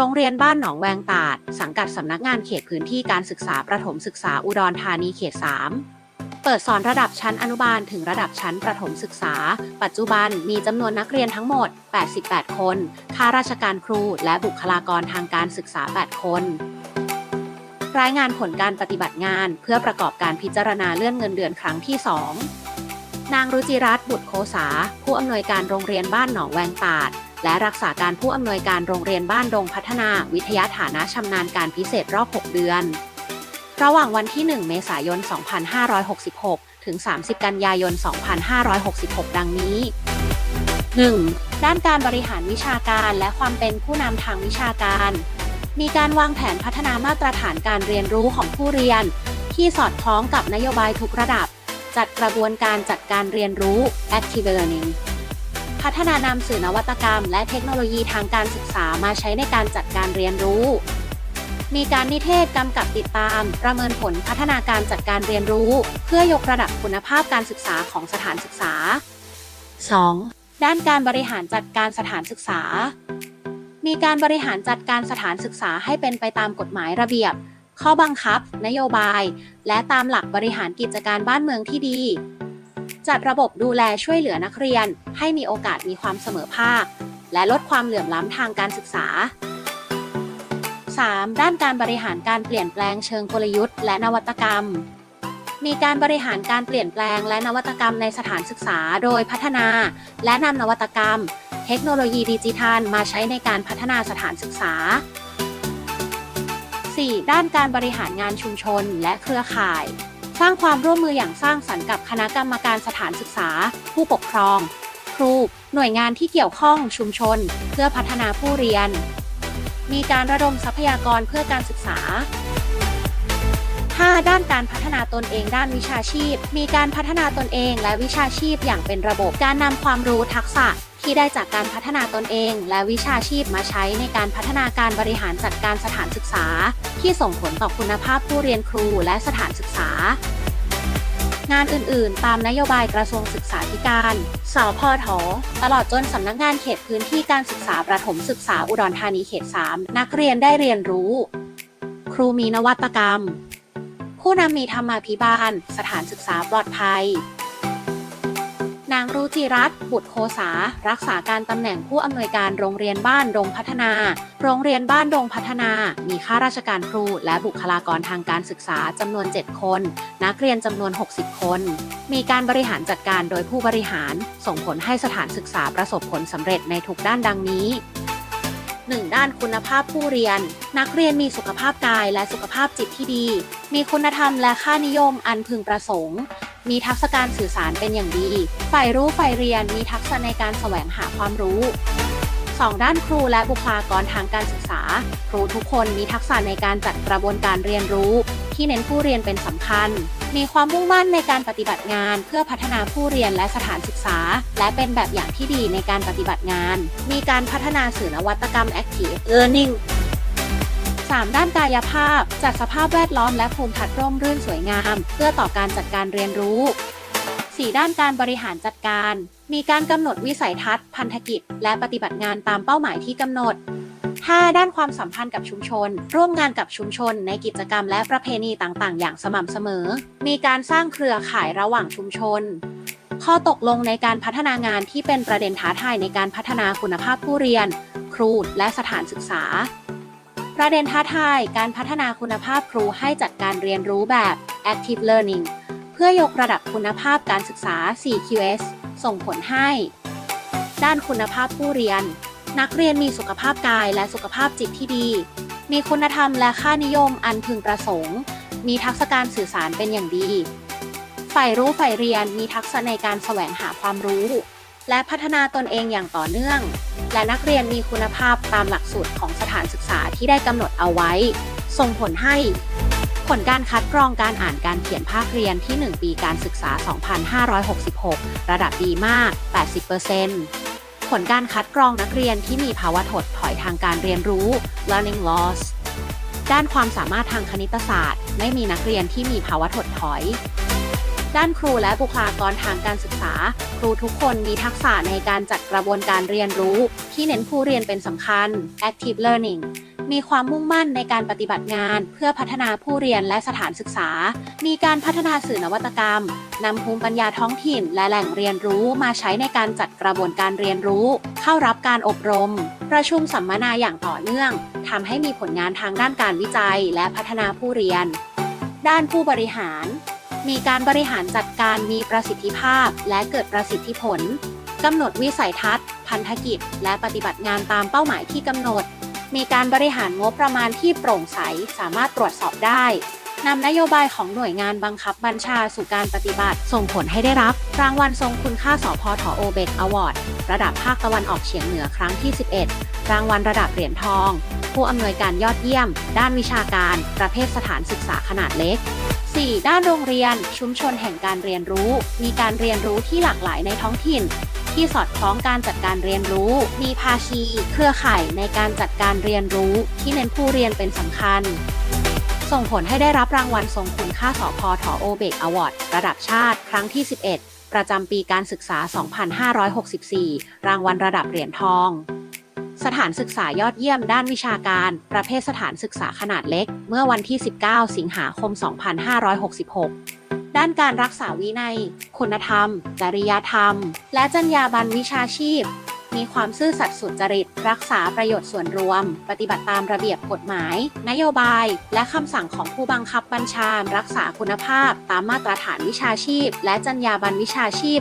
โรงเรียนบ้านหนองแวงตาด สังกัดสำนักงานเขตพื้นที่การศึกษาประถมศึกษาอุดรธานีเขต 3 เปิดสอนระดับชั้นอนุบาลถึงระดับชั้นประถมศึกษา ปัจจุบันมีจำนวนนักเรียนทั้งหมด 88 คน ข้าราชการครู และบุคลากรทางการศึกษา 8 คนรายงานผลการปฏิบัติงานเพื่อประกอบการพิจารณาเลื่อนเงินเดือนครั้งที่ 2 นางรุจิรัตน์บุตรโคสา ผู้อำนวยการโรงเรียนบ้านหนองแวงตาด และรักษาการผู้อำนวยการโรงเรียนบ้านดงพัฒนาวิทยาฐานะชำนาญการพิเศษรอบ 6 เดือน ระหว่างวันที่ 1 เมษายน 2566 ถึง 30 กันยายน 2566 ดังนี้ 1. ด้านการบริหารวิชาการและความเป็นผู้นำทางวิชาการ มีการวางแผนพัฒนามาตรฐานการเรียนรู้ของผู้เรียน ที่สอดคล้องกับนโยบายทุกระดับ จัดกระบวนการจัดการเรียนรู้ active learning พัฒนานำสื่อนวัตกรรม และเทคโนโลยีทางการศึกษามาใช้ในการจัดการเรียนรู้ มีการนิเทศกำกับติดตาม ประเมินผลพัฒนาการจัดการเรียนรู้ เพื่อยกระดับคุณภาพการศึกษาของสถานศึกษา 2. ด้านการบริหารจัดการสถานศึกษา มีการบริหารจัดการสถานศึกษาให้เป็นไปตามกฎหมายระเบียบ ข้อบังคับ นโยบาย และตามหลักบริหารกิจการบ้านเมืองที่ดี จัดระบบดูแลช่วยเหลือนักเรียน ให้มีโอกาสมีความเสมอภาค และลดความเหลื่อมล้ำทางการศึกษา 3. ด้านการบริหารการเปลี่ยนแปลงเชิงกลยุทธ์และนวัตกรรม มีการบริหารการเปลี่ยนแปลงและนวัตกรรมในสถานศึกษา โดยพัฒนา และนำนวัตกรรม เทคโนโลยีดิจิทัลมาใช้ในการพัฒนาสถานศึกษา 4. ด้านการบริหารงานชุมชนและเครือข่าย สร้างความร่วมมืออย่างสร้างสรรค์กับคณะกรรมการสถานศึกษา ผู้ปกครอง ครู หน่วยงานที่เกี่ยวข้องชุมชน เพื่อพัฒนาผู้เรียน มีการระดมทรัพยากรเพื่อการศึกษา 5. ด้านการพัฒนาตนเองด้านวิชาชีพ มีการพัฒนาตนเองและวิชาชีพอย่างเป็นระบบ การนำความรู้ทักษะที่ได้จากการพัฒนาตนเอง และวิชาชีพมาใช้ในการพัฒนาการบริหารจัดการสถานศึกษา ที่ส่งผลต่อคุณภาพผู้เรียนครูและสถานศึกษา งานอื่นๆ ตามนโยบายกระทรวงศึกษาธิการ สพท ตลอดจนสำนักงานเขตพื้นที่การศึกษาประถมศึกษาอุดรธานีเขต 3 นักเรียนได้เรียนรู้ ครูมีนวัตกรรม ผู้นำมีธรรมาภิบาล สถานศึกษาปลอดภัย นางรุจิรัตน์บุตรโคสา รักษาการตำแหน่งผู้อำนวยการโรงเรียนบ้านดงพัฒนา โรงเรียนบ้านดงพัฒนา มีข้าราชการครูและบุคลากรทางการศึกษาจำนวน 7 คน นักเรียนจำนวน 60 คน มีการบริหารจัดการโดยผู้บริหาร ส่งผลให้สถานศึกษาประสบผลสำเร็จในทุกด้านดังนี้ 1. ด้านคุณภาพผู้เรียน นักเรียนมีสุขภาพกายและสุขภาพจิตที่ดี มีคุณธรรมและค่านิยมอันพึงประสงค์ มีทักษะการสื่อสารเป็นอย่างดี ฝ่ายรู้ฝ่ายเรียนมีทักษะในการแสวงหาความรู้ 2. ด้านครูและบุคลากรทางการศึกษา ครูทุกคนมีทักษะในการจัดกระบวนการเรียนรู้ ที่เน้นผู้เรียนเป็นสำคัญ มีความมุ่งมั่นในการปฏิบัติงาน เพื่อพัฒนาผู้เรียนและสถานศึกษา และเป็นแบบอย่างที่ดีในการปฏิบัติงาน มีการพัฒนาสื่อนวัตกรรม Active Learning 3. ด้านกายภาพ จัดสภาพแวดล้อมและภูมิทัศน์ร่มรื่นสวยงาม เพื่อต่อการจัดการเรียนรู้ 4. ด้านการบริหารจัดการ มีการกำหนดวิสัยทัศน์ พันธกิจ และปฏิบัติงานตามเป้าหมายที่กำหนด 5. ด้านความสัมพันธ์กับชุมชน ร่วมงานกับชุมชนในกิจกรรมและประเพณีต่างๆ อย่างสม่ำเสมอ มีการสร้างเครือข่ายระหว่างชุมชน ข้อตกลงในการพัฒนางานที่เป็นประเด็นท้าทายในการพัฒนาคุณภาพผู้เรียน ครูและสถานศึกษา ประเด็นท้าทายการพัฒนาคุณภาพครูให้จัดการเรียนรู้แบบ active learning เพื่อยกระดับคุณภาพการศึกษา 4QS ส่งผลให้ ด้านคุณภาพผู้เรียน นักเรียนมีสุขภาพกายและสุขภาพจิตที่ดี มีคุณธรรมและค่านิยมอันพึงประสงค์ มีทักษะการสื่อสารเป็นอย่างดี ฝ่ายรู้ฝ่ายเรียนมีทักษะในการแสวงหาความรู้ และพัฒนาตนเองอย่างต่อเนื่อง และนักเรียนมีคุณภาพตามหลักสูตรของสถานศึกษาที่ได้กำหนดเอาไว้ ส่งผลให้ ผลการคัดกรองการอ่านการเขียนภาคเรียนที่ 1 ปีการศึกษา 2566 ระดับดีมาก 80%ผลการคัดกรองนักเรียนที่มีภาวะถดถอยทางการเรียนรู้ learning loss ด้านความสามารถทางคณิตศาสตร์ ไม่มีนักเรียนที่มีภาวะถดถอย ด้านครูและบุคลากรทางการศึกษา ครูทุกคนมีทักษะในการจัดกระบวนการเรียนรู้ ที่เน้นผู้เรียนเป็นสำคัญ active learning มีความมุ่งมั่นในการปฏิบัติงาน เพื่อพัฒนาผู้เรียนและสถานศึกษา มีการพัฒนาสื่อนวัตกรรม นำภูมิปัญญาท้องถิ่น และแหล่งเรียนรู้มาใช้ในการจัดกระบวนการเรียนรู้ เข้ารับการอบรม ประชุมสัมมนาอย่างต่อเนื่องทำให้มีผลงานทางด้านการวิจัย และพัฒนาผู้เรียน ด้านผู้บริหาร มีการบริหารจัดการมีประสิทธิภาพและเกิดประสิทธิผลกำหนดวิสัยทัศน์ พันธกิจ และปฏิบัติงานตามเป้าหมายที่กำหนด มีการบริหารงบประมาณที่โปร่งใสสามารถตรวจสอบได้นำนโยบายของหน่วยงานบังคับบัญชาสู่การปฏิบัติ ส่งผลให้ได้รับ รางวัลทรงคุณค่าสพทโอเบกอวอร์ดระดับภาคตะวันออกเฉียงเหนือครั้งที่ 11 รางวัลระดับเหรียญทอง ผู้อำนวยการยอดเยี่ยม ด้านวิชาการ ประเภทสถานศึกษาขนาดเล็ก 4. ด้านโรงเรียน ชุมชนแห่งการเรียนรู้ มีการเรียนรู้ที่หลากหลายในท้องถิ่น ที่สอดคล้องการจัดการเรียนรู้ มีภาคีเครือข่ายในการจัดการเรียนรู้ ที่เน้นผู้เรียนเป็นสำคัญ ส่งผลให้ได้รับรางวัลทรงคุณค่าสพทโอเบกอวอร์ดระดับชาติ ครั้งที่ 11 ประจำปีการศึกษา 2564 รางวัลระดับเหรียญทอง สถานศึกษายอดเยี่ยมด้านวิชาการ ประเภทสถานศึกษาขนาดเล็ก เมื่อวันที่ 19 สิงหาคม 2566 ด้านการรักษาวินัย คุณธรรม จริยธรรม และจรรยาบรรณวิชาชีพ มีความซื่อสัตย์สุจริต รักษาประโยชน์ส่วนรวม ปฏิบัติตามระเบียบกฎหมาย นโยบาย และคำสั่งของผู้บังคับบัญชา รักษาคุณภาพ ตามมาตรฐานวิชาชีพ และจรรยาบรรณวิชาชีพ